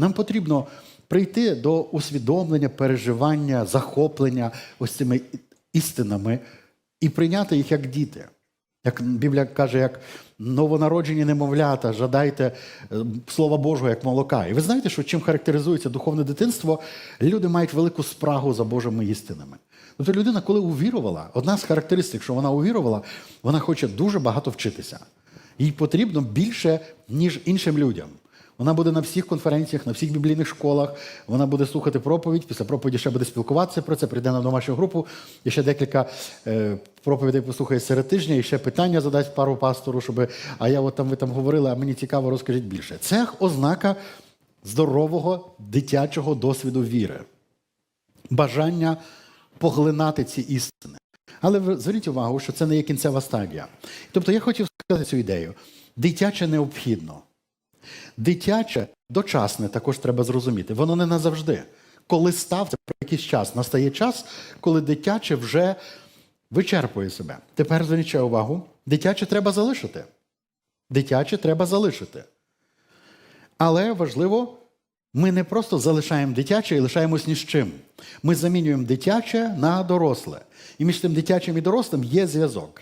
Нам потрібно прийти до усвідомлення, переживання, захоплення ось цими істинами і прийняти їх як діти. Як Біблія каже, як новонароджені немовлята, жадайте е, Слова Божого як молока. І ви знаєте, що чим характеризується духовне дитинство, люди мають велику спрагу за Божими істинами. Тобто людина, коли увірувала, одна з характеристик, що вона увірувала, вона хоче дуже багато вчитися. Їй потрібно більше, ніж іншим людям. Вона буде на всіх конференціях, на всіх біблійних школах, вона буде слухати проповідь, після проповіді ще буде спілкуватися про це, прийде на домашню групу, і ще декілька е, проповідей послухає серед тижня, і ще питання задасть пару пастору, щоб а я от там ви там говорили, а мені цікаво, розкажіть більше. Це ознака здорового дитячого досвіду віри, бажання поглинати ці істини. Але зверніть увагу, що це не є кінцева стадія. Тобто я хотів сказати цю ідею. Дитяче необхідно. Дитяче дочасне також треба зрозуміти. Воно не назавжди. Коли став, це про якийсь час. Настає час, коли дитяче вже вичерпує себе. Тепер зверніть увагу. Дитяче треба залишити. Дитяче треба залишити. Але важливо, ми не просто залишаємо дитяче і лишаємось ні з чим. Ми замінюємо дитяче на доросле. І між тим дитячим і дорослим є зв'язок.